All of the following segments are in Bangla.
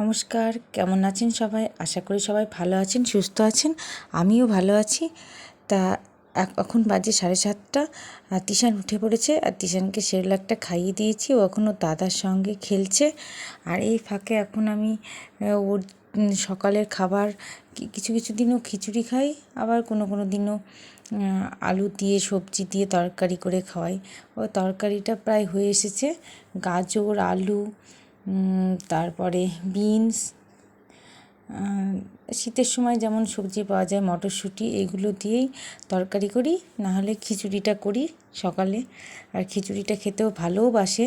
নমস্কার, কেমন আছেন সবাই? আশা করি সবাই ভালো আছেন, সুস্থ আছেন, আমিও ভালো আছি। তা এখন বাজে সাড়ে সাতটা, আর তিশান উঠে পড়েছে, আর তিশানকে সেরেলাকটা খাইয়ে দিয়েছি, ও এখনও দাদার সঙ্গে খেলছে। আর এই ফাঁকে এখন আমি ওর সকালের খাবার কিছু কিছু দিনও খিচুড়ি খাই, আবার কোনো কোনো দিনও আলু দিয়ে, সবজি দিয়ে তরকারি করে খাওয়াই। ও তরকারিটা প্রায় হয়ে এসেছে, গাজর, আলু তারপরে বিনস শীতের সময় যেমন সবজি পাওয়া যায়, মটরশুঁটি, এগুলো দিয়েই তরকারি করি। নাহলে খিচুড়িটা করি সকালে। আর খিচুড়িটা খেতেও ভালোওবাসে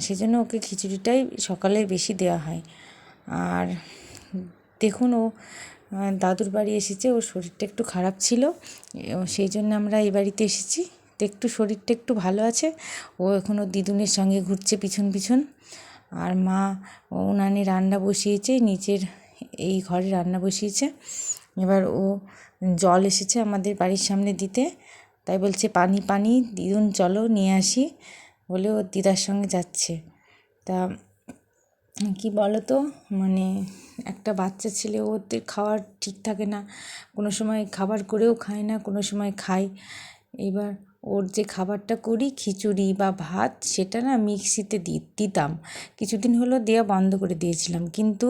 সেজন্য ওকে খিচুড়িটাই সকালে বেশি দেওয়া হয়। আর দেখুন ও দাদুর বাড়ি এসেছে, ওর শরীরটা একটু খারাপ ছিল। সেই জন্য আমরা এই বাড়িতে এসেছি। তো একটু শরীরটা একটু ভালো আছে। ও এখন ওর দিদুনের সঙ্গে ঘুরছে পিছন পিছন। আর মা উনানে রান্না বসিয়েছে, নিচের এই ঘরে রান্না বসিয়েছে। এবার ও জল এসেছে আমাদের বাড়ির সামনে দিতে। তাই বলছে, পানি পানি, দিদুন, চলো নিয়ে আসি। বলে ও দিদার সঙ্গে যাচ্ছে। তা কি বলো তো মানে একটা বাচ্চা ছেলে, ওদের খাওয়ার ঠিক থাকে না। কোনো সময় খাবার করেও খায় না, কোনো সময় খায়। এবার ওর যে খাবারটা করি, খিচুড়ি বা ভাত, সেটা না মিক্সিতে দি, দিতাম। কিছুদিন হলো দেওয়া বন্ধ করে দিয়েছিলাম। কিন্তু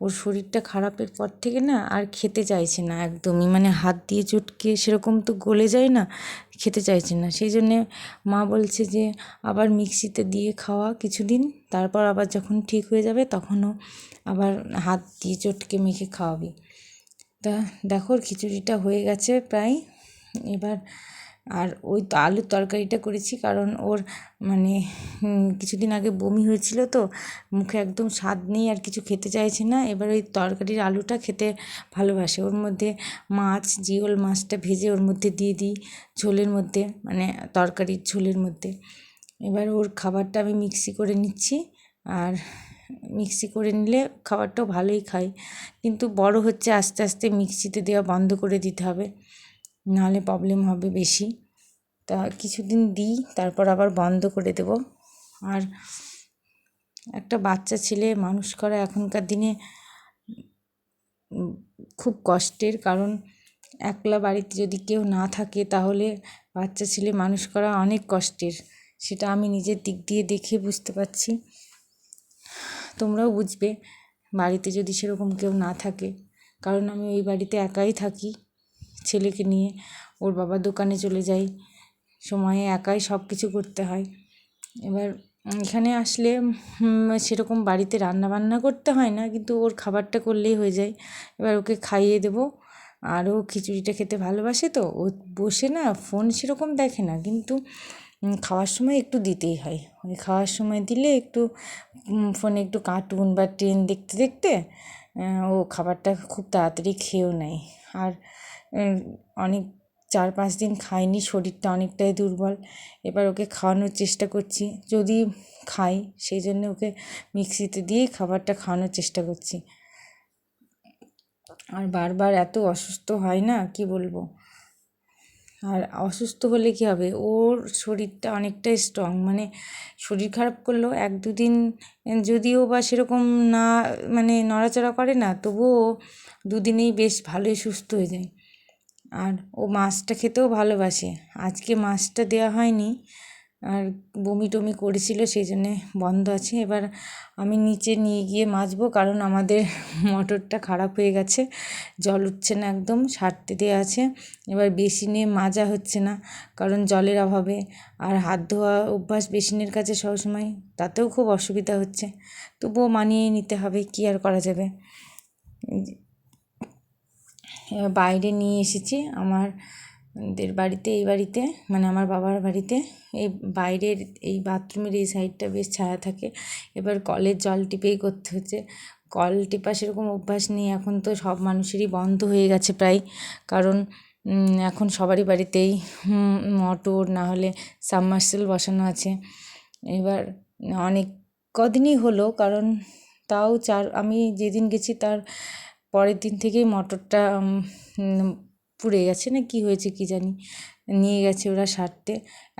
ওর শরীরটা খারাপের পর থেকে না আর খেতে চাইছে না একদমই। মানে হাত দিয়ে চটকে সেরকম তো গলে যায় না, খেতে চাইছে না। সেই জন্যে মা বলছে যে, আবার মিক্সিতে দিয়ে খাওয়া কিছুদিন, তারপর আবার যখন ঠিক হয়ে যাবে তখনও আবার হাত দিয়ে চটকে মেখে খাওয়াবি। তা দেখো, খিচুড়িটা হয়ে গেছে প্রায়। এবার আর ওই তো আলুর তরকারিটা করেছি কারণ ওর মানে কিছুদিন আগে বমি হয়েছিল তো, মুখে একদম স্বাদ নেই আর কিছু খেতে চাইছে না। এবার ওই তরকারির আলুটা খেতে ভালোবাসে। ওর মধ্যে মাছ, জিওল মাছটা ভেজে ওর মধ্যে দিয়ে দিই ঝোলের মধ্যে মানে তরকারির ঝোলের মধ্যে। এবার ওর খাবারটা আমি মিক্সি করে নিচ্ছি আর মিক্সি করে নিলে খাবারটাও ভালোই খায় কিন্তু বড় হচ্ছে, আস্তে আস্তে মিক্সিতে দেওয়া বন্ধ করে দিতে হবে। নাহলে প্রবলেম হবে বেশি। তা কিছুদিন দিই, তারপর আবার বন্ধ করে দেব। আর একটা বাচ্চা ছেলে মানুষ করা এখনকার দিনে খুব কষ্টের। কারণ একলা বাড়িতে যদি কেউ না থাকে, তাহলে বাচ্চা ছেলে মানুষ করা অনেক কষ্টের। সেটা আমি নিজের দিক দিয়ে দেখে বুঝতে পারছি। তোমরাও বুঝবে, বাড়িতে যদি সেরকম কেউ না থাকে। কারণ আমি ওই বাড়িতে একাই থাকি। ছেলেকে নিয়ে ওর বাবা দোকানে চলে যায় সময়ে একাই সব কিছু করতে হয়। এবার এখানে আসলে সেরকম বাড়িতে রান্না বান্না করতে হয় না, কিন্তু ওর খাবারটা করলেই হয়ে যায়। এবার ওকে খাইয়ে দেবো। আর ও খিচুড়িটা খেতে ভালোবাসে তো, ও বসে না ফোন সেরকম দেখে না, কিন্তু খাওয়ার সময় একটু দিতেই হয়। ওই খাওয়ার সময় দিলে একটু ফোনে একটু কার্টুন বা ট্রেন দেখতে দেখতে ও খাবারটা খুব তাড়াতাড়ি খেয়েও নেয়। আর অনেক চার পাঁচ দিন খায়নি শরীরটা অনেকটাই দুর্বল। এবার ওকে খাওয়ানোর চেষ্টা করছি। যদি খাই, সেই জন্য ওকে মিক্সিতে দিয়েই খাবারটা খাওয়ানোর চেষ্টা করছি। আর বারবার এত অসুস্থ হয় না, কি বলব? আর অসুস্থ হলে কী হবে? ওর শরীরটা অনেকটাই স্ট্রং মানে শরীর খারাপ করলেও এক দু দিন, যদিও বা সেরকম না মানে নড়াচড়া করে না, তবুও দুদিনেই বেশ ভালোই সুস্থ হয়ে যায়। আর ও মাছটা খেতেও ভালোবাসে। আজকে মাছটা দেওয়া হয়নি, আর বমি টমি করেছিল, সেই জন্যে বন্ধ আছে। এবার আমি নিচে নিয়ে গিয়ে মাজবো, কারণ আমাদের মোটরটা খারাপ হয়ে গেছে, জল উঠছে না একদম, সারতে দেওয়া আছে। এবার বেসিনে মাজা হচ্ছে না, কারণ জলের অভাবে। আর হাত ধোয়া অভ্যাস বেসিনের কাছে সবসময়, তাতেও খুব অসুবিধা হচ্ছে। তবুও মানিয়ে নিতে হবে, কী আর করা যাবে? বাইরে নিয়ে এসেছি আমার দের বাড়িতে, এই বাড়িতে মানে আমার বাবার বাড়িতে। এই বাইরের এই বাথরুমের এই সাইডটা বেশ ছায়া থাকে। এবার কলের জল টিপেই করতে হচ্ছে। কল টেপা সেরকম অভ্যাস নেই, এখন তো সব মানুষেরই বন্ধ হয়ে গেছে প্রায়। কারণ এখন সবারই বাড়িতেই মোটর, না হলে সাবমার্সেল বসানো আছে। এবার অনেক কদিনই হলো, কারণ তাও চার, আমি যেদিন গেছি তার পরের দিন থেকেই মটরটা পুড়ে গেছে না কী হয়েছে কী জানি। নিয়ে গেছে ওরা সারতে,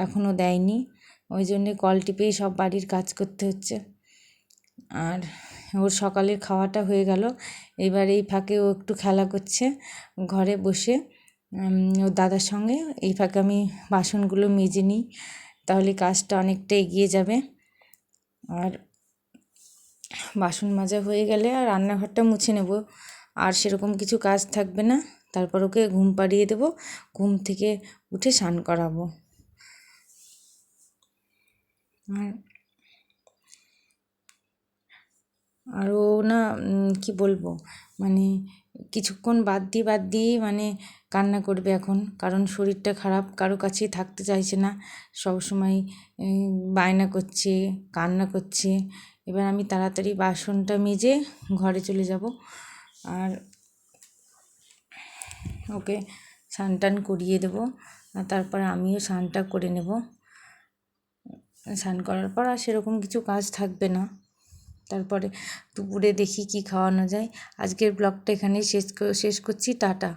এখনও দেয়নি। ওই জন্যে কল টিপেই সব বাড়ির কাজ করতে হচ্ছে। আর ওর সকালের খাওয়াটা হয়ে গেল। এবার এই ফাঁকে ও একটু খেলা করছে ঘরে বসে। ওর দাদার সঙ্গে এই ফাঁকে আমি বাসনগুলো মেজে নিই, তাহলে কাজটা অনেকটা এগিয়ে যাবে। আর বাসন মাজা হয়ে গেলে আর রান্নাঘরটা মুছে নেব। আর সেরকম কিছু কাজ থাকবে না। তারপর ওকে ঘুম পাড়িয়ে দেবো। ঘুম থেকে উঠে স্নান করাবো। আর ও না কি বলব? মানে কিছুক্ষণ বাদ দিয়ে, বাদ দিয়েই মানে কান্না করবে এখন। কারণ শরীরটা খারাপ, কারও কাছেই থাকতে চাইছে না। সবসময় বায়না করছে, কান্না করছে। এবার আমি তাড়াতাড়ি বাসনটা মেজে ঘরে চলে যাব। আর ওকে স্নান টান করিয়ে দেবো। আর তারপরে আমিও স্নানটা করে নেব। স্নান করার পর আর সেরকম কিছু কাজ থাকবে না। তারপরে দুপুরে দেখি কি খাওয়ানো যায়। আজকের ব্লগটা এখানেই শেষ শেষ করছি। টাটা।